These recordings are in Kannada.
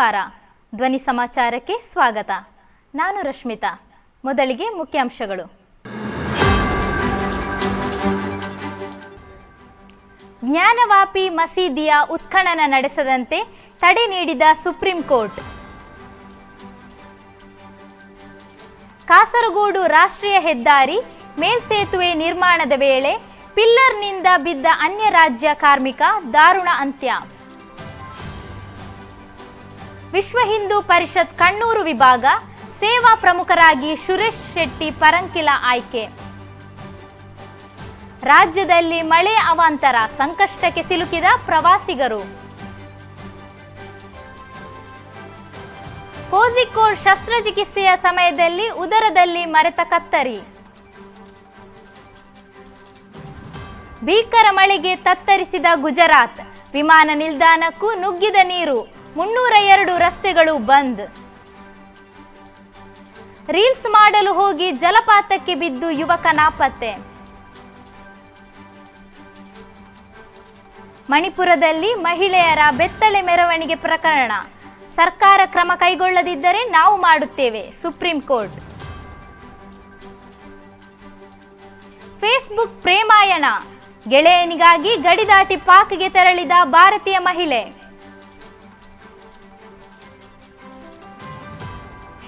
ನಮಸ್ಕಾರ. ಧ್ವನಿ ಸಮಾಚಾರಕ್ಕೆ ಸ್ವಾಗತ. ನಾನು ರಶ್ಮಿತಾ. ಮೊದಲಿಗೆ ಮುಖ್ಯಾಂಶಗಳು. ಜ್ಞಾನವಾಪಿ ಮಸೀದಿಯ ಉತ್ಖನನ ನಡೆಸದಂತೆ ತಡೆ ನೀಡಿದ ಸುಪ್ರೀಂ ಕೋರ್ಟ್. ಕಾಸರಗೋಡು ರಾಷ್ಟ್ರೀಯ ಹೆದ್ದಾರಿ ಮೇಲ್ಸೇತುವೆ ನಿರ್ಮಾಣದ ವೇಳೆ ಪಿಲ್ಲರ್ನಿಂದ ಬಿದ್ದ ಅನ್ಯ ರಾಜ್ಯ ಕಾರ್ಮಿಕ ದಾರುಣ ಅಂತ್ಯ. ವಿಶ್ವ ಹಿಂದೂ ಪರಿಷತ್ ಕಣ್ಣೂರು ವಿಭಾಗ, ಸೇವಾ ಪ್ರಮುಖರಾಗಿ ಸುರೇಶ್ ಶೆಟ್ಟಿ ಪರಂಕಿಲ ಆಯ್ಕೆ. ರಾಜ್ಯದಲ್ಲಿ ಮಳೆ ಅವಾಂತರ, ಸಂಕಷ್ಟಕ್ಕೆ ಸಿಲುಕಿದ ಪ್ರವಾಸಿಗರು. ಕೋಝಿಕೋಡ್ ಶಸ್ತ್ರಚಿಕಿತ್ಸೆಯ ಸಮಯದಲ್ಲಿ ಉದರದಲ್ಲಿ ಮರೆತ ಕತ್ತರಿ. ಭೀಕರ ಮಳೆಗೆ ತತ್ತರಿಸಿದ ಗುಜರಾತ್, ವಿಮಾನ ನಿಲ್ದಾಣಕ್ಕೂ ನುಗ್ಗಿದ ನೀರು. ಮುನ್ನೂರ ಎರಡು ರಸ್ತೆಗಳು ಬಂದ್. ರೀಲ್ಸ್ ಮಾಡಲು ಹೋಗಿ ಜಲಪಾತಕ್ಕೆ ಬಿದ್ದು ಯುವಕ ನಾಪತ್ತೆ. ಮಣಿಪುರದಲ್ಲಿ ಮಹಿಳೆಯರ ಬೆತ್ತಳೆ ಮೆರವಣಿಗೆ ಪ್ರಕರಣ. ಸರ್ಕಾರ ಕ್ರಮ ಕೈಗೊಳ್ಳದಿದ್ದರೆ ನಾವು ಮಾಡುತ್ತೇವೆ, ಸುಪ್ರೀಂ ಕೋರ್ಟ್. ಫೇಸ್ಬುಕ್ ಪ್ರೇಮಾಯಣ. ಗೆಳೆಯನಿಗಾಗಿ ಗಡಿ ದಾಟಿ ಪಾಕ್ಗೆ ತೆರಳಿದ ಭಾರತೀಯ ಮಹಿಳೆ.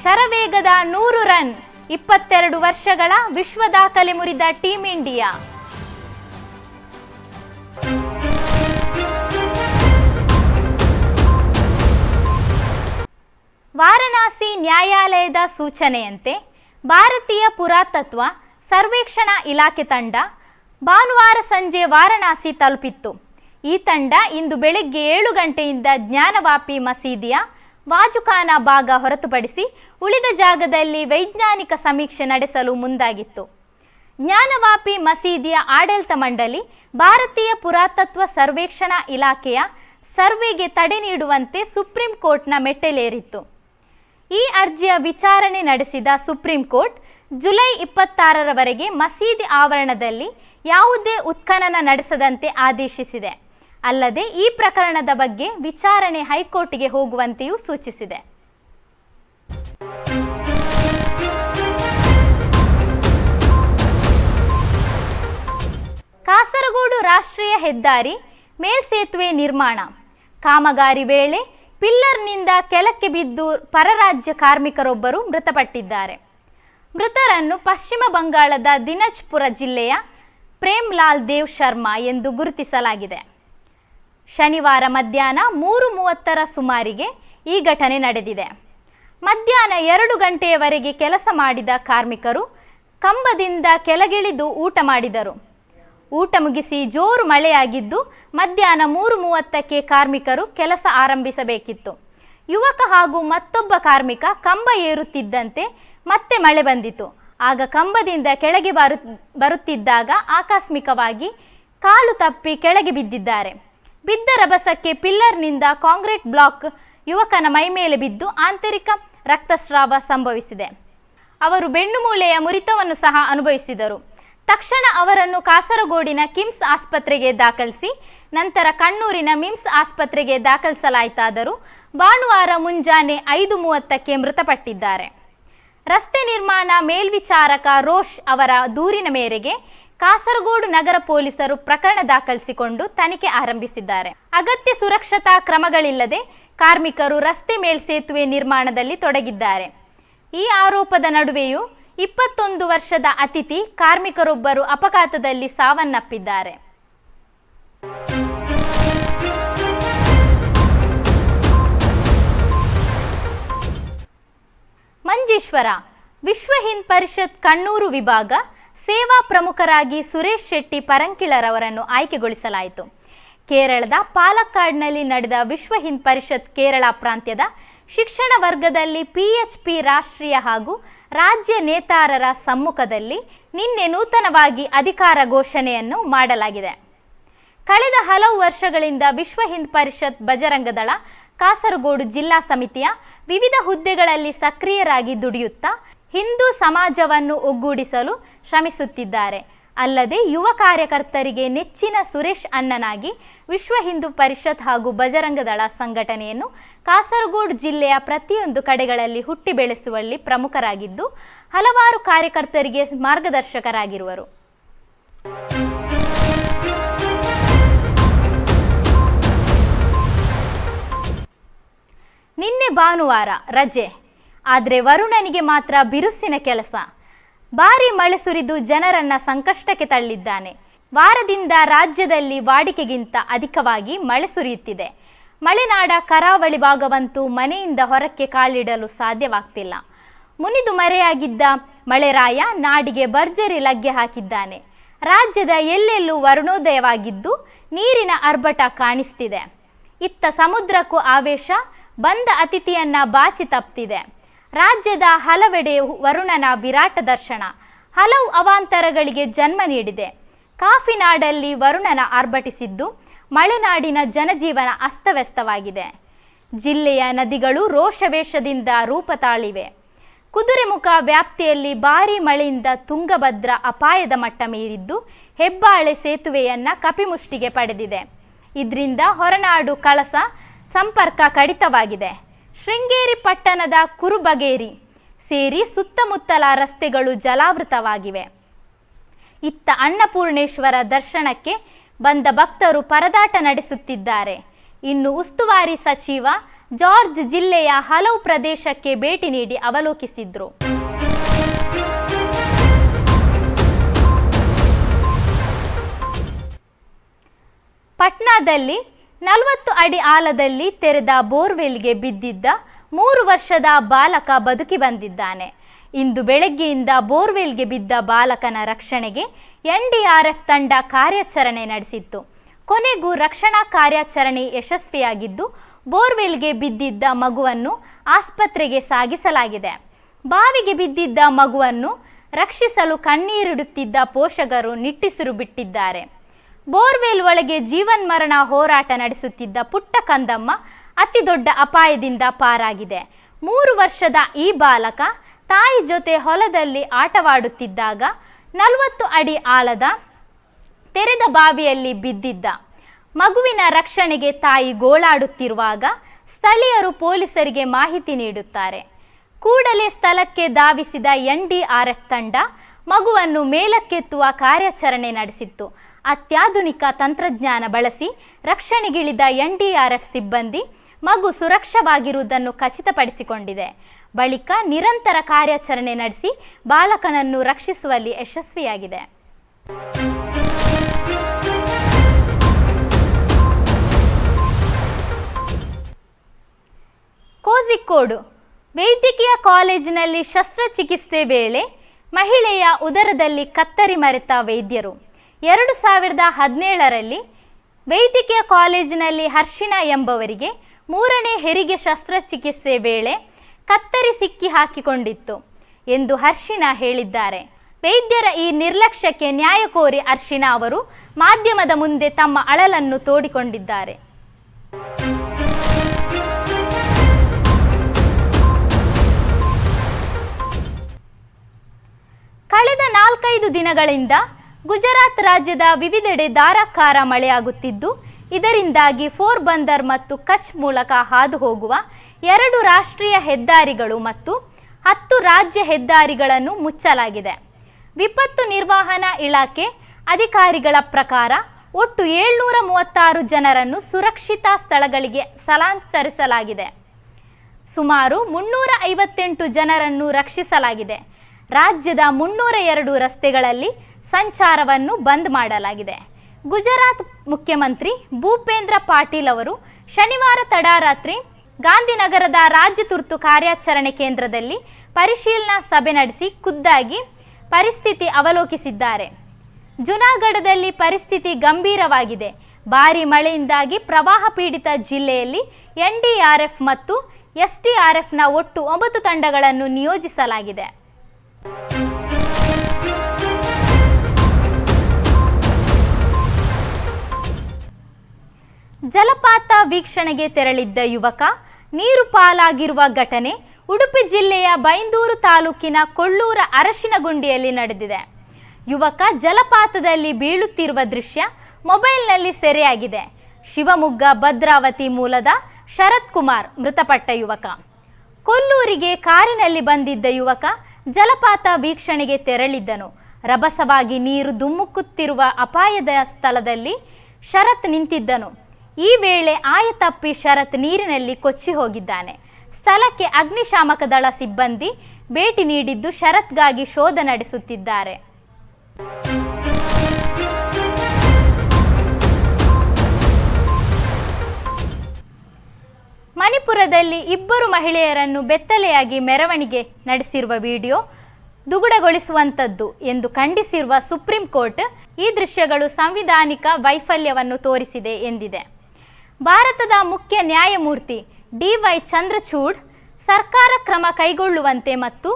ಶರವೇಗದ ನೂರು ರನ್, ಇಪ್ಪತ್ತೆರಡು ವರ್ಷಗಳ ವಿಶ್ವ ದಾಖಲೆ ಮುರಿದ ಟೀಂ ಇಂಡಿಯಾ. ವಾರಣಾಸಿ ನ್ಯಾಯಾಲಯದ ಸೂಚನೆಯಂತೆ, ಭಾರತೀಯ ಪುರಾತತ್ವ ಸರ್ವೇಕ್ಷಣಾ ಇಲಾಖೆ ತಂಡ ಭಾನುವಾರ ಸಂಜೆ ವಾರಣಾಸಿ ತಲುಪಿತ್ತು. ಈ ತಂಡ ಇಂದು ಬೆಳಗ್ಗೆ ಏಳು ಗಂಟೆಯಿಂದ ಜ್ಞಾನವಾಪಿ ಮಸೀದಿಯ ವಾಜುಖಾನ ಭಾಗ ಹೊರತುಪಡಿಸಿ ಉಳಿದ ಜಾಗದಲ್ಲಿ ವೈಜ್ಞಾನಿಕ ಸಮೀಕ್ಷೆ ನಡೆಸಲು ಮುಂದಾಗಿತ್ತು. ಜ್ಞಾನವಾಪಿ ಮಸೀದಿಯ ಆಡಳಿತ ಮಂಡಳಿ ಭಾರತೀಯ ಪುರಾತತ್ವ ಸರ್ವೇಕ್ಷಣಾ ಇಲಾಖೆಯ ಸರ್ವೆಗೆ ತಡೆ ನೀಡುವಂತೆ ಸುಪ್ರೀಂ ಕೋರ್ಟ್ನ ಮೆಟ್ಟಲೇರಿತ್ತು. ಈ ಅರ್ಜಿಯ ವಿಚಾರಣೆ ನಡೆಸಿದ ಸುಪ್ರೀಂ ಕೋರ್ಟ್ ಜುಲೈ ಇಪ್ಪತ್ತಾರರವರೆಗೆ ಮಸೀದಿ ಆವರಣದಲ್ಲಿ ಯಾವುದೇ ಉತ್ಖನನ ನಡೆಸದಂತೆ ಆದೇಶಿಸಿದೆ. ಅಲ್ಲದೆ ಈ ಪ್ರಕರಣದ ಬಗ್ಗೆ ವಿಚಾರಣೆ ಹೈಕೋರ್ಟ್ಗೆ ಹೋಗುವಂತೆಯೂ ಸೂಚಿಸಿದೆ. ಕಾಸರಗೋಡು ರಾಷ್ಟ್ರೀಯ ಹೆದ್ದಾರಿ ಮೇಲ್ಸೇತುವೆ ನಿರ್ಮಾಣ. ಕಾಮಗಾರಿ ವೇಳೆ ಪಿಲ್ಲರ್ನಿಂದ ಕೆಳಕ್ಕೆ ಬಿದ್ದು ಪರರಾಜ್ಯ ಕಾರ್ಮಿಕರೊಬ್ಬರು ಮೃತಪಟ್ಟಿದ್ದಾರೆ. ಮೃತರನ್ನು ಪಶ್ಚಿಮ ಬಂಗಾಳದ ದಿನಜ್ಪುರ ಜಿಲ್ಲೆಯ ಪ್ರೇಮ್ಲಾಲ್ ದೇವ್ ಶರ್ಮಾ ಎಂದು ಗುರುತಿಸಲಾಗಿದೆ. ಶನಿವಾರ ಮಧ್ಯಾಹ್ನ ಮೂರು ಮೂವತ್ತರ ಸುಮಾರಿಗೆ ಈ ಘಟನೆ ನಡೆದಿದೆ. ಮಧ್ಯಾಹ್ನ ಎರಡು ಗಂಟೆಯವರೆಗೆ ಕೆಲಸ ಮಾಡಿದ ಕಾರ್ಮಿಕರು ಕಂಬದಿಂದ ಕೆಳಗಿಳಿದು ಊಟ ಮಾಡಿದರು. ಊಟ ಮುಗಿಸಿ ಜೋರು ಮಳೆಯಾಗಿದ್ದು ಮಧ್ಯಾಹ್ನ ಮೂರು ಮೂವತ್ತಕ್ಕೆ ಕಾರ್ಮಿಕರು ಕೆಲಸ ಆರಂಭಿಸಬೇಕಿತ್ತು. ಯುವಕ ಹಾಗೂ ಮತ್ತೊಬ್ಬ ಕಾರ್ಮಿಕ ಕಂಬ ಏರುತ್ತಿದ್ದಂತೆ ಮತ್ತೆ ಮಳೆ ಬಂದಿತು ಆಗ ಕಂಬದಿಂದ ಕೆಳಗೆ ಬರು, ಬರುತ್ತಿದ್ದಾಗ ಆಕಸ್ಮಿಕವಾಗಿ ಕಾಲು ತಪ್ಪಿ ಕೆಳಗೆ ಬಿದ್ದಿದ್ದಾರೆ. ಬಿದ್ದ ರಭಸಕ್ಕೆ ಪಿಲ್ಲರ್ನಿಂದ ಕಾಂಕ್ರೀಟ್ ಬ್ಲಾಕ್ ಯುವಕನ ಮೈಮೇಲೆ ಬಿದ್ದು ಆಂತರಿಕ ರಕ್ತಸ್ರಾವ ಸಂಭವಿಸಿದೆ. ಅವರು ಬೆನ್ನುಮೂಳೆಯ ಮುರಿತವನ್ನು ಸಹ ಅನುಭವಿಸಿದರು. ತಕ್ಷಣ ಅವರನ್ನು ಕಾಸರಗೋಡಿನ ಕಿಮ್ಸ್ ಆಸ್ಪತ್ರೆಗೆ ದಾಖಲಿಸಿ, ನಂತರ ಕಣ್ಣೂರಿನ ಮಿಮ್ಸ್ ಆಸ್ಪತ್ರೆಗೆ ದಾಖಲಿಸಲಾಯಿತಾದರೂ ಭಾನುವಾರ ಮುಂಜಾನೆ ಐದು ಮೂವತ್ತಕ್ಕೆ ಮೃತಪಟ್ಟಿದ್ದಾರೆ. ರಸ್ತೆ ನಿರ್ಮಾಣ ಮೇಲ್ವಿಚಾರಕ ರೋಷ್ ಅವರ ದೂರಿನ ಮೇರೆಗೆ ಕಾಸರಗೋಡು ನಗರ ಪೊಲೀಸರು ಪ್ರಕರಣ ದಾಖಲಿಸಿಕೊಂಡು ತನಿಖೆ ಆರಂಭಿಸಿದ್ದಾರೆ. ಅಗತ್ಯ ಸುರಕ್ಷತಾ ಕ್ರಮಗಳಿಲ್ಲದೆ ಕಾರ್ಮಿಕರು ರಸ್ತೆ ಮೇಲ್ಸೇತುವೆ ನಿರ್ಮಾಣದಲ್ಲಿ ತೊಡಗಿದ್ದಾರೆ. ಈ ಆರೋಪದ ನಡುವೆಯೂ ಇಪ್ಪತ್ತೊಂದು ವರ್ಷದ ಅತಿಥಿ ಕಾರ್ಮಿಕರೊಬ್ಬರು ಅಪಘಾತದಲ್ಲಿ ಸಾವನ್ನಪ್ಪಿದ್ದಾರೆ. ಮಂಜೇಶ್ವರ, ವಿಶ್ವ ಹಿಂದ್ ಪರಿಷತ್ ಕಣ್ಣೂರು ವಿಭಾಗ ಸೇವಾ ಪ್ರಮುಖರಾಗಿ ಸುರೇಶ್ ಶೆಟ್ಟಿ ಪರಂಕಿಳರವರನ್ನು ಆಯ್ಕೆಗೊಳಿಸಲಾಯಿತು. ಕೇರಳದ ಪಾಲಕ್ಕಾಡ್ನಲ್ಲಿ ನಡೆದ ವಿಶ್ವ ಹಿಂದ್ ಪರಿಷತ್ ಕೇರಳ ಪ್ರಾಂತ್ಯದ ಶಿಕ್ಷಣ ವರ್ಗದಲ್ಲಿ ಪಿಎಚ್ಪಿ ರಾಷ್ಟ್ರೀಯ ಹಾಗೂ ರಾಜ್ಯ ನೇತಾರರ ಸಮ್ಮುಖದಲ್ಲಿ ನಿನ್ನೆ ನೂತನವಾಗಿ ಅಧಿಕಾರ ಘೋಷಣೆಯನ್ನು ಮಾಡಲಾಗಿದೆ. ಕಳೆದ ಹಲವು ವರ್ಷಗಳಿಂದ ವಿಶ್ವ ಹಿಂದ್ ಪರಿಷತ್ ಬಜರಂಗದಳ, ಕಾಸರಗೋಡು ಜಿಲ್ಲಾ ಸಮಿತಿಯ ವಿವಿಧ ಹುದ್ದೆಗಳಲ್ಲಿ ಸಕ್ರಿಯರಾಗಿ ದುಡಿಯುತ್ತಾ ಹಿಂದೂ ಸಮಾಜವನ್ನು ಒಗ್ಗೂಡಿಸಲು ಶ್ರಮಿಸುತ್ತಿದ್ದಾರೆ. ಅಲ್ಲದೆ ಯುವ ಕಾರ್ಯಕರ್ತರಿಗೆ ನೆಚ್ಚಿನ ಸುರೇಶ್ ಅಣ್ಣನಾಗಿ ವಿಶ್ವ ಹಿಂದೂ ಪರಿಷತ್ ಹಾಗೂ ಬಜರಂಗದಳ ಸಂಘಟನೆಯನ್ನು ಕಾಸರಗೋಡು ಜಿಲ್ಲೆಯ ಪ್ರತಿಯೊಂದು ಕಡೆಗಳಲ್ಲಿ ಹುಟ್ಟಿ ಬೆಳೆಸುವಲ್ಲಿ ಪ್ರಮುಖರಾಗಿದ್ದು, ಹಲವಾರು ಕಾರ್ಯಕರ್ತರಿಗೆ ಮಾರ್ಗದರ್ಶಕರಾಗಿರುವರು. ನಿನ್ನೆ ಭಾನುವಾರ ರಜೆ. ಆದರೆ ವರುಣನಿಗೆ ಮಾತ್ರ ಬಿರುಸಿನ ಕೆಲಸ. ಭಾರಿ ಮಳೆ ಸುರಿದು ಜನರನ್ನ ಸಂಕಷ್ಟಕ್ಕೆ ತಳ್ಳಿದ್ದಾನೆ. ವಾರದಿಂದ ರಾಜ್ಯದಲ್ಲಿ ವಾಡಿಕೆಗಿಂತ ಅಧಿಕವಾಗಿ ಮಳೆ ಸುರಿಯುತ್ತಿದೆ. ಮಳೆನಾಡ ಕರಾವಳಿ ಭಾಗವಂತೂ ಮನೆಯಿಂದ ಹೊರಕ್ಕೆ ಕಾಲಿಡಲು ಸಾಧ್ಯವಾಗ್ತಿಲ್ಲ. ಮುನಿದು ಮರೆಯಾಗಿದ್ದ ಮಳೆರಾಯ ನಾಡಿಗೆ ಭರ್ಜರಿ ಲಗ್ಗೆ ಹಾಕಿದ್ದಾನೆ. ರಾಜ್ಯದ ಎಲ್ಲೆಲ್ಲೂ ವರುಣೋದಯವಾಗಿದ್ದು ನೀರಿನ ಅರ್ಭಟ ಕಾಣಿಸ್ತಿದೆ. ಇತ್ತ ಸಮುದ್ರಕ್ಕೂ ಆವೇಶ, ಬಂದ ಅತಿಥಿಯನ್ನ ಬಾಚಿ ತಪ್ತಿದೆ. ರಾಜ್ಯದ ಹಲವೆಡೆ ವರುಣನ ವಿರಾಟ ದರ್ಶನ. ಹಲವು ಅವಾಂತರಗಳಿಗೆ ಜನ್ಮ ನೀಡಿದೆ. ಕಾಫಿನಾಡಲ್ಲಿ ವರುಣನ ಆರ್ಭಟಿಸಿದ್ದು ಮಲೆನಾಡಿನ ಜನಜೀವನ ಅಸ್ತವ್ಯಸ್ತವಾಗಿದೆ. ಜಿಲ್ಲೆಯ ನದಿಗಳು ರೋಷವೇಷದಿಂದ ರೂಪ ತಾಳಿವೆ. ಕುದುರೆಮುಖ ವ್ಯಾಪ್ತಿಯಲ್ಲಿ ಭಾರೀ ಮಳೆಯಿಂದ ತುಂಗಭದ್ರ ಅಪಾಯದ ಮಟ್ಟ ಮೀರಿದ್ದು ಹೆಬ್ಬಾಳೆ ಸೇತುವೆಯನ್ನ ಕಪಿಮುಷ್ಟಿಗೆ ಪಡೆದಿದೆ. ಇದರಿಂದ ಹೊರನಾಡು ಕಳಸ ಸಂಪರ್ಕ ಕಡಿತವಾಗಿದೆ. ಶೃಂಗೇರಿ ಪಟ್ಟಣದ ಕುರುಬಗೇರಿ ಸೇರಿ ಸುತ್ತಮುತ್ತಲ ರಸ್ತೆಗಳು ಜಲಾವೃತವಾಗಿವೆ. ಇತ್ತ ಅನ್ನಪೂರ್ಣೇಶ್ವರ ದರ್ಶನಕ್ಕೆ ಬಂದ ಭಕ್ತರು ಪರದಾಟ ನಡೆಸುತ್ತಿದ್ದಾರೆ. ಇನ್ನು ಉಸ್ತುವಾರಿ ಸಚಿವ ಜಾರ್ಜ್ ಜಿಲ್ಲೆಯ ಹಲವು ಪ್ರದೇಶಕ್ಕೆ ಭೇಟಿ ನೀಡಿ ಅವಲೋಕಿಸಿದ್ರು. ಪಟ್ನಾದಲ್ಲಿ ನಲವತ್ತು ಅಡಿ ಆಲದಲ್ಲಿ ತೆರೆದ ಬೋರ್ವೆಲ್ಗೆ ಬಿದ್ದಿದ್ದ ಮೂರು ವರ್ಷದ ಬಾಲಕ ಬದುಕಿ ಬಂದಿದ್ದಾನೆ. ಇಂದು ಬೆಳಗ್ಗೆಯಿಂದ ಬೋರ್ವೆಲ್ಗೆ ಬಿದ್ದ ಬಾಲಕನ ರಕ್ಷಣೆಗೆ ಎನ್ಡಿಆರ್ಎಫ್ ತಂಡ ಕಾರ್ಯಾಚರಣೆ ನಡೆಸಿತ್ತು. ಕೊನೆಗೂ ರಕ್ಷಣಾ ಕಾರ್ಯಾಚರಣೆ ಯಶಸ್ವಿಯಾಗಿದ್ದು, ಬೋರ್ವೆಲ್ಗೆ ಬಿದ್ದಿದ್ದ ಮಗುವನ್ನು ಆಸ್ಪತ್ರೆಗೆ ಸಾಗಿಸಲಾಗಿದೆ. ಬಾವಿಗೆ ಬಿದ್ದಿದ್ದ ಮಗುವನ್ನು ರಕ್ಷಿಸಲು ಕಣ್ಣೀರಿಡುತ್ತಿದ್ದ ಪೋಷಕರು ನಿಟ್ಟಿಸಿರು ಬಿಟ್ಟಿದ್ದಾರೆ. ಬೋರ್ವೆಲ್ ಒಳಗೆ ಜೀವನ್ಮರಣ ಹೋರಾಟ ನಡೆಸುತ್ತಿದ್ದ ಪುಟ್ಟ ಕಂದಮ್ಮ ಅತಿ ದೊಡ್ಡ ಅಪಾಯದಿಂದ ಪಾರಾಗಿದೆ. ಮೂರು ವರ್ಷದ ಈ ಬಾಲಕ ತಾಯಿ ಜೊತೆ ಹೊಲದಲ್ಲಿ ಆಟವಾಡುತ್ತಿದ್ದಾಗ ನಲವತ್ತು ಅಡಿ ಆಳದ ತೆರೆದ ಬಾವಿಯಲ್ಲಿ ಬಿದ್ದಿದ್ದ. ಮಗುವಿನ ರಕ್ಷಣೆಗೆ ತಾಯಿ ಗೋಳಾಡುತ್ತಿರುವಾಗ ಸ್ಥಳೀಯರು ಪೊಲೀಸರಿಗೆ ಮಾಹಿತಿ ನೀಡುತ್ತಾರೆ. ಕೂಡಲೇ ಸ್ಥಳಕ್ಕೆ ಧಾವಿಸಿದ ಎನ್ಡಿಆರ್ಎಫ್ ತಂಡ ಮಗುವನ್ನು ಮೇಲಕ್ಕೆತ್ತುವ ಕಾರ್ಯಾಚರಣೆ ನಡೆಸಿತ್ತು. ಅತ್ಯಾಧುನಿಕ ತಂತ್ರಜ್ಞಾನ ಬಳಸಿ ರಕ್ಷಣೆಗಿಳಿದ ಎನ್ಡಿಆರ್ಎಫ್ ಸಿಬ್ಬಂದಿ ಮಗು ಸುರಕ್ಷವಾಗಿರುವುದನ್ನು ಖಚಿತಪಡಿಸಿಕೊಂಡಿದೆ. ಬಳಿಕ ನಿರಂತರ ಕಾರ್ಯಾಚರಣೆ ನಡೆಸಿ ಬಾಲಕನನ್ನು ರಕ್ಷಿಸುವಲ್ಲಿ ಯಶಸ್ವಿಯಾಗಿದೆ. ಕೋಜಿಕ್ಕೋಡು ವೈದ್ಯಕೀಯ ಕಾಲೇಜಿನಲ್ಲಿ ಶಸ್ತ್ರಚಿಕಿತ್ಸೆ ವೇಳೆ ಮಹಿಳೆಯ ಉದರದಲ್ಲಿ ಕತ್ತರಿ ಮರೆತ ವೈದ್ಯರು. ಎರಡು ಸಾವಿರದ ಹದಿನೇಳರಲ್ಲಿ ವೈದ್ಯಕೀಯ ಕಾಲೇಜಿನಲ್ಲಿ ಹರ್ಷಿಣಾ ಎಂಬವರಿಗೆ ಮೂರನೇ ಹೆರಿಗೆ ಶಸ್ತ್ರಚಿಕಿತ್ಸೆ ವೇಳೆ ಕತ್ತರಿ ಸಿಕ್ಕಿ ಹಾಕಿಕೊಂಡಿತ್ತು ಎಂದು ಹರ್ಷಿಣಾ ಹೇಳಿದ್ದಾರೆ. ವೈದ್ಯರ ಈ ನಿರ್ಲಕ್ಷ್ಯಕ್ಕೆ ನ್ಯಾಯ ಕೋರಿ ಹರ್ಷಿಣಾ ಅವರು ಮಾಧ್ಯಮದ ಮುಂದೆ ತಮ್ಮ ಅಳಲನ್ನು ತೋಡಿಕೊಂಡಿದ್ದಾರೆ. ಕಳೆದ ನಾಲ್ಕೈದು ದಿನಗಳಿಂದ ಗುಜರಾತ್ ರಾಜ್ಯದ ವಿವಿಧೆಡೆ ಧಾರಾಕಾರ ಮಳೆಯಾಗುತ್ತಿದ್ದು, ಇದರಿಂದಾಗಿ ಫೋರ್ ಬಂದರ್ ಮತ್ತು ಕಚ್ ಮೂಲಕ ಹಾದು ಹೋಗುವ ಎರಡು ರಾಷ್ಟ್ರೀಯ ಹೆದ್ದಾರಿಗಳು ಮತ್ತು ಹತ್ತು ರಾಜ್ಯ ಹೆದ್ದಾರಿಗಳನ್ನು ಮುಚ್ಚಲಾಗಿದೆ. ವಿಪತ್ತು ನಿರ್ವಹಣಾ ಇಲಾಖೆ ಅಧಿಕಾರಿಗಳ ಪ್ರಕಾರ ಒಟ್ಟು ಏಳ್ನೂರ ಮೂವತ್ತಾರು ಜನರನ್ನು ಸುರಕ್ಷಿತ ಸ್ಥಳಗಳಿಗೆ ಸ್ಥಳಾಂತರಿಸಲಾಗಿದೆ. ಸುಮಾರು ಮುನ್ನೂರ ಐವತ್ತೆಂಟು ಜನರನ್ನು ರಕ್ಷಿಸಲಾಗಿದೆ. ರಾಜ್ಯದ ಮುನ್ನೂರ ಎರಡು ರಸ್ತೆಗಳಲ್ಲಿ ಸಂಚಾರವನ್ನು ಬಂದ್ ಮಾಡಲಾಗಿದೆ. ಗುಜರಾತ್ ಮುಖ್ಯಮಂತ್ರಿ ಭೂಪೇಂದ್ರ ಪಾಟೀಲ್ ಅವರು ಶನಿವಾರ ತಡರಾತ್ರಿ ಗಾಂಧಿನಗರದ ರಾಜ್ಯ ತುರ್ತು ಕಾರ್ಯಾಚರಣೆ ಕೇಂದ್ರದಲ್ಲಿ ಪರಿಶೀಲನಾ ಸಭೆ ನಡೆಸಿ ಖುದ್ದಾಗಿ ಪರಿಸ್ಥಿತಿ ಅವಲೋಕಿಸಿದ್ದಾರೆ. ಜುನಾಗಢದಲ್ಲಿ ಪರಿಸ್ಥಿತಿ ಗಂಭೀರವಾಗಿದೆ. ಭಾರಿ ಮಳೆಯಿಂದಾಗಿ ಪ್ರವಾಹ ಪೀಡಿತ ಜಿಲ್ಲೆಯಲ್ಲಿ ಎನ್ಡಿಆರ್ಎಫ್ ಮತ್ತು ಎಸ್ಡಿಆರ್ಎಫ್ನ ಒಟ್ಟು ಒಂಬತ್ತು ತಂಡಗಳನ್ನು ನಿಯೋಜಿಸಲಾಗಿದೆ. ಜಲಪಾತ ವೀಕ್ಷಣೆಗೆ ತೆರಳಿದ್ದ ಯುವಕ ನೀರು ಪಾಲಾಗಿರುವ ಘಟನೆ ಉಡುಪಿ ಜಿಲ್ಲೆಯ ಬೈಂದೂರು ತಾಲೂಕಿನ ಕೊಳ್ಳೂರ ಅರಶಿನಗುಂಡಿಯಲ್ಲಿ ನಡೆದಿದೆ. ಯುವಕ ಜಲಪಾತದಲ್ಲಿ ಬೀಳುತ್ತಿರುವ ದೃಶ್ಯ ಮೊಬೈಲ್ನಲ್ಲಿ ಸೆರೆಯಾಗಿದೆ. ಶಿವಮೊಗ್ಗ ಭದ್ರಾವತಿ ಮೂಲದ ಶರತ್ ಕುಮಾರ್ ಮೃತಪಟ್ಟ ಯುವಕ. ಕೊಲ್ಲೂರಿಗೆ ಕಾರಿನಲ್ಲಿ ಬಂದಿದ್ದ ಯುವಕ ಜಲಪಾತ ವೀಕ್ಷಣೆಗೆ ತೆರಳಿದ್ದನು. ರಭಸವಾಗಿ ನೀರು ದುಮ್ಮುಕ್ಕುತ್ತಿರುವ ಅಪಾಯದ ಸ್ಥಳದಲ್ಲಿ ಶರತ್ ನಿಂತಿದ್ದನು. ಈ ವೇಳೆ ಆಯತಪ್ಪಿ ಶರತ್ ನೀರಿನಲ್ಲಿ ಕೊಚ್ಚಿ ಹೋಗಿದ್ದಾನೆ. ಸ್ಥಳಕ್ಕೆ ಅಗ್ನಿಶಾಮಕ ದಳ ಸಿಬ್ಬಂದಿ ಭೇಟಿ ನೀಡಿದ್ದು ಶರತ್ಗಾಗಿ ಶೋಧ ನಡೆಸುತ್ತಿದ್ದಾರೆ. ಮಣಿಪುರದಲ್ಲಿ ಇಬ್ಬರು ಮಹಿಳೆಯರನ್ನು ಬೆತ್ತಲೆಯಾಗಿ ಮೆರವಣಿಗೆ ನಡೆಸಿರುವ ವಿಡಿಯೋ ದುಗುಡಗೊಳಿಸುವಂಥದ್ದು ಎಂದು ಖಂಡಿಸಿರುವ ಸುಪ್ರೀಂ ಕೋರ್ಟ್ ಈ ದೃಶ್ಯಗಳು ಸಂವಿಧಾನಿಕ ವೈಫಲ್ಯವನ್ನು ತೋರಿಸಿದೆ ಎಂದಿದೆ. ಭಾರತದ ಮುಖ್ಯ ನ್ಯಾಯಮೂರ್ತಿ ಡಿ ವೈ ಚಂದ್ರಚೂಡ್ ಸರ್ಕಾರ ಕ್ರಮ ಕೈಗೊಳ್ಳುವಂತೆ ಮತ್ತು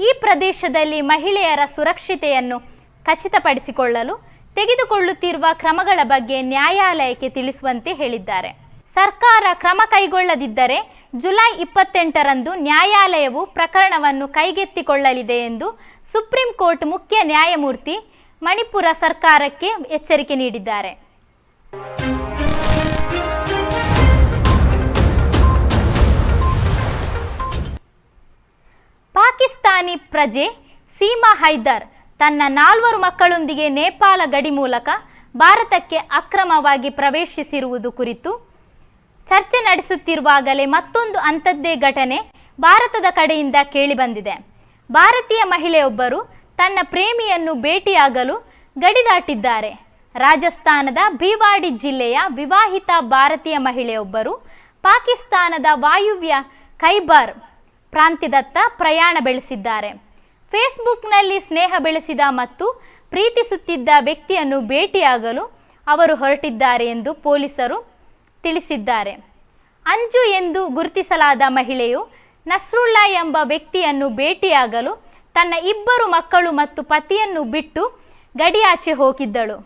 ಈ ಪ್ರದೇಶದಲ್ಲಿ ಮಹಿಳೆಯರ ಸುರಕ್ಷತೆಯನ್ನು ಖಚಿತಪಡಿಸಿಕೊಳ್ಳಲು ತೆಗೆದುಕೊಳ್ಳುತ್ತಿರುವ ಕ್ರಮಗಳ ಬಗ್ಗೆ ನ್ಯಾಯಾಲಯಕ್ಕೆ ತಿಳಿಸುವಂತೆ ಹೇಳಿದ್ದಾರೆ. ಸರ್ಕಾರ ಕ್ರಮ ಕೈಗೊಳ್ಳದಿದ್ದರೆ ಜುಲೈ ಇಪ್ಪತ್ತೆಂಟರಂದು ನ್ಯಾಯಾಲಯವು ಪ್ರಕರಣವನ್ನು ಕೈಗೆತ್ತಿಕೊಳ್ಳಲಿದೆ ಎಂದು ಸುಪ್ರೀಂ ಕೋರ್ಟ್ ಮುಖ್ಯ ನ್ಯಾಯಮೂರ್ತಿ ಮಣಿಪುರ ಸರ್ಕಾರಕ್ಕೆ ಎಚ್ಚರಿಕೆ ನೀಡಿದ್ದಾರೆ. ಪಾಕಿಸ್ತಾನಿ ಪ್ರಜೆ ಸೀಮಾ ಹೈದರ್ ತನ್ನ ನಾಲ್ವರು ಮಕ್ಕಳೊಂದಿಗೆ ನೇಪಾಳ ಗಡಿ ಮೂಲಕ ಭಾರತಕ್ಕೆ ಅಕ್ರಮವಾಗಿ ಪ್ರವೇಶಿಸಿರುವುದು ಕುರಿತು ಚರ್ಚೆ ನಡೆಸುತ್ತಿರುವಾಗಲೇ ಮತ್ತೊಂದು ಅಂಥದ್ದೇ ಘಟನೆ ಭಾರತದ ಕಡೆಯಿಂದ ಕೇಳಿಬಂದಿದೆ ಭಾರತೀಯ ಮಹಿಳೆಯೊಬ್ಬರು ತನ್ನ ಪ್ರೇಮಿಯನ್ನು ಭೇಟಿಯಾಗಲು ಗಡಿದಾಟಿದ್ದಾರೆ ರಾಜಸ್ಥಾನದ ಭಿವಾಡಿ ಜಿಲ್ಲೆಯ ವಿವಾಹಿತ ಭಾರತೀಯ ಮಹಿಳೆಯೊಬ್ಬರು ಪಾಕಿಸ್ತಾನದ ವಾಯುವ್ಯ ಖೈಬರ್ ಪ್ರಾಂತ್ಯದತ್ತ ಪ್ರಯಾಣ ಬೆಳೆಸಿದ್ದಾರೆ. ಫೇಸ್ಬುಕ್ನಲ್ಲಿ ಸ್ನೇಹ ಬೆಳೆಸಿದ ಮತ್ತು ಪ್ರೀತಿಸುತ್ತಿದ್ದ ವ್ಯಕ್ತಿಯನ್ನು ಭೇಟಿಯಾಗಲು ಅವರು ಹೊರಟಿದ್ದಾರೆ ಎಂದು ಪೊಲೀಸರು ತಿಳಿಸಿದ್ದಾರೆ. ಅಂಜು ಎಂದು ಗುರುತಿಸಲಾದ ಮಹಿಳೆಯು ನಸ್ರುಲ್ಲಾ ಎಂಬ ವ್ಯಕ್ತಿಯನ್ನು ಭೇಟಿಯಾಗಲು ತನ್ನ ಇಬ್ಬರು ಮಕ್ಕಳು ಮತ್ತು ಪತಿಯನ್ನು ಬಿಟ್ಟು ಗಡಿಯಾಚೆ ಹೋಗಿದ್ದಳು.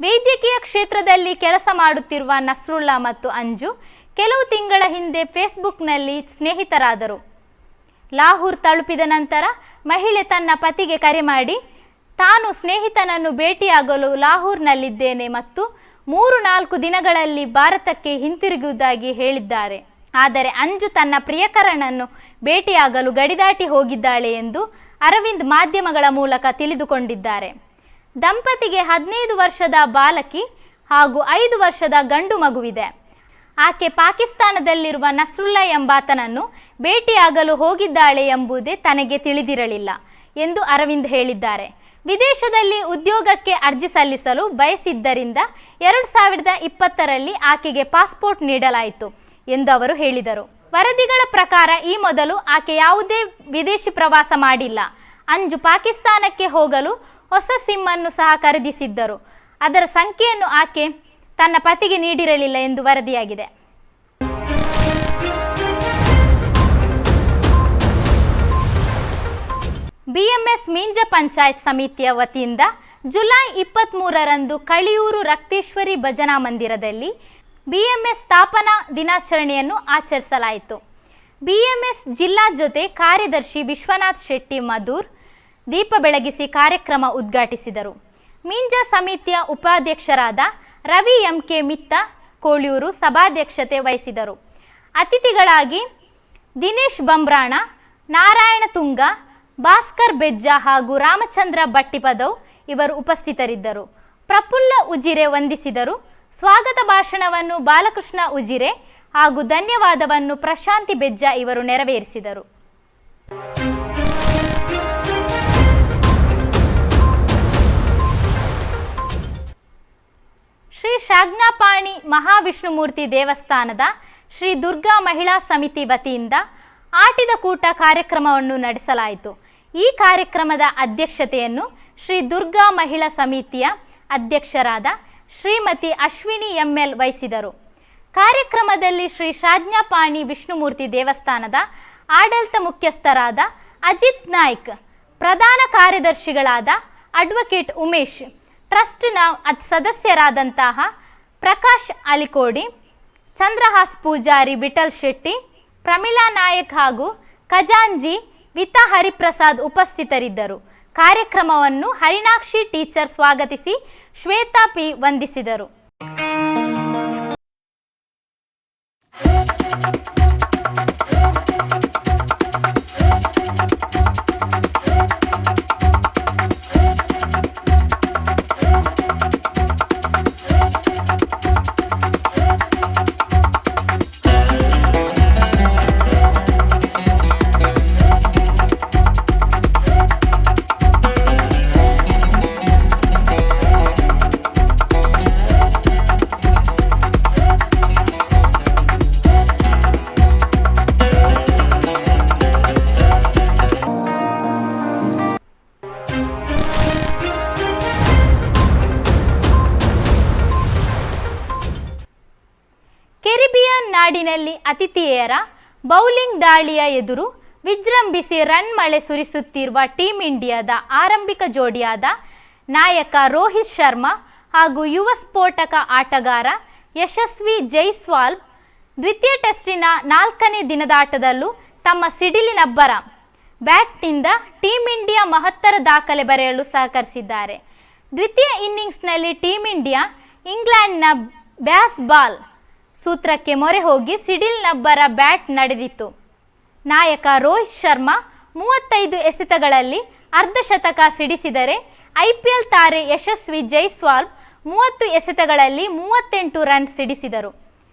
ವೈದ್ಯಕೀಯ ಕ್ಷೇತ್ರದಲ್ಲಿ ಕೆಲಸ ಮಾಡುತ್ತಿರುವ ನಸ್ರುಲ್ಲಾ ಮತ್ತು ಅಂಜು ಕೆಲವು ತಿಂಗಳ ಹಿಂದೆ ಫೇಸ್ಬುಕ್ನಲ್ಲಿ ಸ್ನೇಹಿತರಾದರು. ಲಾಹೂರ್ ತಲುಪಿದ ನಂತರ ಮಹಿಳೆ ತನ್ನ ಪತಿಗೆ ಕರೆ ಮಾಡಿ, ತಾನು ಸ್ನೇಹಿತನನ್ನು ಭೇಟಿಯಾಗಲು ಲಾಹೂರ್ನಲ್ಲಿದ್ದೇನೆ ಮತ್ತು ಮೂರು ನಾಲ್ಕು ದಿನಗಳಲ್ಲಿ ಭಾರತಕ್ಕೆ ಹಿಂತಿರುಗುವುದಾಗಿ ಹೇಳಿದ್ದಾರೆ. ಆದರೆ ಅಂಜು ತನ್ನ ಪ್ರಿಯಕರನನ್ನು ಭೇಟಿಯಾಗಲು ಗಡಿದಾಟಿ ಹೋಗಿದ್ದಾಳೆ ಎಂದು ಅರವಿಂದ್ ಮಾಧ್ಯಮಗಳ ಮೂಲಕ ತಿಳಿದುಕೊಂಡಿದ್ದಾರೆ. ದಂಪತಿಗೆ ಹದಿನೈದು ವರ್ಷದ ಬಾಲಕಿ ಹಾಗೂ ಐದು ವರ್ಷದ ಗಂಡು ಮಗುವಿದೆ. ಆಕೆ ಪಾಕಿಸ್ತಾನದಲ್ಲಿರುವ ನಸ್ರುಲ್ಲಾ ಎಂಬಾತನನ್ನು ಭೇಟಿಯಾಗಲು ಹೋಗಿದ್ದಾಳೆ ಎಂಬುದೇ ತನಗೆ ತಿಳಿದಿರಲಿಲ್ಲ ಎಂದು ಅರವಿಂದ್ ಹೇಳಿದ್ದಾರೆ. ವಿದೇಶದಲ್ಲಿ ಉದ್ಯೋಗಕ್ಕೆ ಅರ್ಜಿ ಸಲ್ಲಿಸಲು ಬಯಸಿದ್ದರಿಂದ ಎರಡು ಸಾವಿರದ ಇಪ್ಪತ್ತರಲ್ಲಿ ಆಕೆಗೆ ಪಾಸ್ಪೋರ್ಟ್ ನೀಡಲಾಯಿತು ಎಂದು ಅವರು ಹೇಳಿದರು. ವರದಿಗಳ ಪ್ರಕಾರ ಈ ಮೊದಲು ಆಕೆ ಯಾವುದೇ ವಿದೇಶಿ ಪ್ರವಾಸ ಮಾಡಿಲ್ಲ. ಅಂಜು ಪಾಕಿಸ್ತಾನಕ್ಕೆ ಹೋಗಲು ಹೊಸ ಸಿಮ್ ಅನ್ನು ಸಹ ಖರೀದಿಸಿದ್ದರು. ಅದರ ಸಂಖ್ಯೆಯನ್ನು ಆಕೆ ತನ್ನ ಪತಿಗೆ ನೀಡಿರಲಿಲ್ಲ ಎಂದು ವರದಿಯಾಗಿದೆ. ಬಿಎಂಎಸ್ ಮೀಂಜ ಪಂಚಾಯತ್ ಸಮಿತಿಯ ವತಿಯಿಂದ ಜುಲೈ ಇಪ್ಪತ್ತ್ಮೂರರಂದು ಕಳಿಯೂರು ರಕ್ತೇಶ್ವರಿ ಭಜನಾ ಮಂದಿರದಲ್ಲಿ ಬಿಎಂಎಸ್ ಸ್ಥಾಪನಾ ದಿನಾಚರಣೆಯನ್ನು ಆಚರಿಸಲಾಯಿತು. ಬಿಎಂಎಸ್ ಜಿಲ್ಲಾ ಜೊತೆ ಕಾರ್ಯದರ್ಶಿ ವಿಶ್ವನಾಥ್ ಶೆಟ್ಟಿ ಮಧುರ್ ದೀಪ ಬೆಳಗಿಸಿ ಕಾರ್ಯಕ್ರಮ ಉದ್ಘಾಟಿಸಿದರು. ಮೀಂಜ ಸಮಿತಿಯ ಉಪಾಧ್ಯಕ್ಷರಾದ ರವಿ ಎಂ ಕೆ ಮಿತ್ತ ಕೋಳಿಯೂರು ಸಭಾಧ್ಯಕ್ಷತೆ ವಹಿಸಿದರು. ಅತಿಥಿಗಳಾಗಿ ದಿನೇಶ್ ಬಂಬ್ರಾಣ, ನಾರಾಯಣ ತುಂಗ ಭಾಸ್ಕರ್ ಬೆಜ್ಜ ಹಾಗೂ ರಾಮಚಂದ್ರ ಬಟ್ಟಿಪದವ್ ಇವರು ಉಪಸ್ಥಿತರಿದ್ದರು. ಪ್ರಫುಲ್ಲ ಉಜಿರೆ ವಂದಿಸಿದರು. ಸ್ವಾಗತ ಭಾಷಣವನ್ನು ಬಾಲಕೃಷ್ಣ ಉಜಿರೆ ಹಾಗೂ ಧನ್ಯವಾದವನ್ನು ಪ್ರಶಾಂತಿ ಬೆಜ್ಜ ಇವರು ನೆರವೇರಿಸಿದರು. ಶ್ರೀ ಶಾಜ್ಞಾಪಾಣಿ ಮಹಾವಿಷ್ಣುಮೂರ್ತಿ ದೇವಸ್ಥಾನದ ಶ್ರೀ ದುರ್ಗಾ ಮಹಿಳಾ ಸಮಿತಿ ವತಿಯಿಂದ ಆಟಿದ ಕೂಟ ಕಾರ್ಯಕ್ರಮವನ್ನು ನಡೆಸಲಾಯಿತು. ಈ ಕಾರ್ಯಕ್ರಮದ ಅಧ್ಯಕ್ಷತೆಯನ್ನು ಶ್ರೀ ದುರ್ಗಾ ಮಹಿಳಾ ಸಮಿತಿಯ ಅಧ್ಯಕ್ಷರಾದ ಶ್ರೀಮತಿ ಅಶ್ವಿನಿ ಎಂಎಲ್ ವಹಿಸಿದರು. ಕಾರ್ಯಕ್ರಮದಲ್ಲಿ ಶ್ರೀ ಶಾಜ್ಞಾಪಾಣಿ ವಿಷ್ಣುಮೂರ್ತಿ ದೇವಸ್ಥಾನದ ಆಡಳಿತ ಮುಖ್ಯಸ್ಥರಾದ ಅಜಿತ್ ನಾಯ್ಕ್, ಪ್ರಧಾನ ಕಾರ್ಯದರ್ಶಿಗಳಾದ ಅಡ್ವೊಕೇಟ್ ಉಮೇಶ್ ಟ್ರಸ್ಟ್ನ ಸದಸ್ಯರಾದಂತಹ ಪ್ರಕಾಶ್ ಅಲಿಕೋಡಿ, ಚಂದ್ರಹಾಸ್ ಪೂಜಾರಿ ವಿಠಲ್ ಶೆಟ್ಟಿ, ಪ್ರಮೀಳಾ ನಾಯಕ್ ಹಾಗೂ ಖಜಾಂಜಿ ವಿತಾ ಹರಿಪ್ರಸಾದ್ ಉಪಸ್ಥಿತರಿದ್ದರು. ಕಾರ್ಯಕ್ರಮವನ್ನು ಹರಿಣಾಕ್ಷಿ ಟೀಚರ್ ಸ್ವಾಗತಿಸಿ ಶ್ವೇತಾ ಪಿ ವಂದಿಸಿದರು. ಕೆರಿಬಿಯನ್ ನಾಡಿನಲ್ಲಿ ಅತಿಥಿಯರ ಬೌಲಿಂಗ್ ದಾಳಿಯ ಎದುರು ವಿಜೃಂಭಿಸಿ ರನ್ ಮಳೆ ಸುರಿಸುತ್ತಿರುವ ಟೀಂ ಇಂಡಿಯಾದ ಆರಂಭಿಕ ಜೋಡಿಯಾದ ನಾಯಕ ರೋಹಿತ್ ಶರ್ಮಾ ಹಾಗೂ ಯುವ ಸ್ಫೋಟಕ ಆಟಗಾರ ಯಶಸ್ವಿ ಜೈಸ್ವಾಲ್ ದ್ವಿತೀಯ ಟೆಸ್ಟಿನ ನಾಲ್ಕನೇ ದಿನದಾಟದಲ್ಲೂ ತಮ್ಮ ಸಿಡಿಲಿನಬ್ಬರ ಬ್ಯಾಟ್ನಿಂದ ಟೀಂ ಇಂಡಿಯಾ ಮಹತ್ತರ ದಾಖಲೆ ಬರೆಯಲು ಸಹಕರಿಸಿದ್ದಾರೆ. ದ್ವಿತೀಯ ಇನ್ನಿಂಗ್ಸ್ನಲ್ಲಿ ಟೀಂ ಇಂಡಿಯಾ ಇಂಗ್ಲೆಂಡ್ನ ಬ್ಯಾಸ್ ಬಾಲ್ ಸೂತ್ರಕ್ಕೆ ಮೊರೆ ಹೋಗಿ ಸಿಡಿಲ್ನಬ್ಬರ ಬ್ಯಾಟ್ ನಡೆದಿತ್ತು. ನಾಯಕ ರೋಹಿತ್ ಶರ್ಮಾ ಮೂವತ್ತೈದು ಎಸೆತಗಳಲ್ಲಿ ಅರ್ಧಶತಕ ಸಿಡಿಸಿದರೆ ಐಪಿಎಲ್ ತಾರೆ ಯಶಸ್ವಿ ಜೈಸ್ವಾಲ್ ಮೂವತ್ತು ಎಸೆತಗಳಲ್ಲಿ ಮೂವತ್ತೆಂಟು ರನ್ ಸಿಡಿಸಿದರು.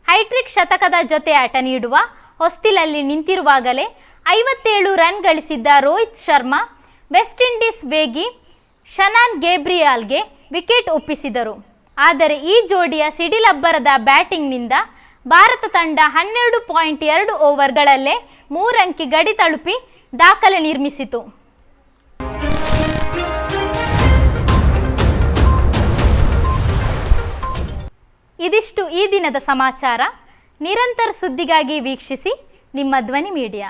ಹೈಟ್ರಿಕ್ ಶತಕದ ಜೊತೆ ಆಟ ನೀಡುವ ಹೊಸ್ತಿಲಲ್ಲಿ ನಿಂತಿರುವಾಗಲೇ ಐವತ್ತೇಳು ರನ್ ಗಳಿಸಿದ್ದ ರೋಹಿತ್ ಶರ್ಮಾ ವೆಸ್ಟ್ ಇಂಡೀಸ್ ವೇಗಿ ಶನಾನ್ ಗೇಬ್ರಿಯಾಲ್ಗೆ ವಿಕೆಟ್ ಒಪ್ಪಿಸಿದರು. ಆದರೆ ಈ ಜೋಡಿಯ ಸಿಡಿಲಬ್ಬರದ ಬ್ಯಾಟಿಂಗ್ನಿಂದ ಭಾರತ ತಂಡ ಹನ್ನೆರಡು ಪಾಯಿಂಟ್ ಎರಡು ಓವರ್ಗಳಲ್ಲೇ ಮೂರಂಕಿ ಗಡಿ ತಲುಪಿ ದಾಖಲೆ ನಿರ್ಮಿಸಿತು. ಇದಿಷ್ಟು ಈ ದಿನದ ಸಮಾಚಾರ. ನಿರಂತರ ಸುದ್ದಿಗಾಗಿ ವೀಕ್ಷಿಸಿ ನಿಮ್ಮ ಧ್ವನಿ ಮೀಡಿಯಾ.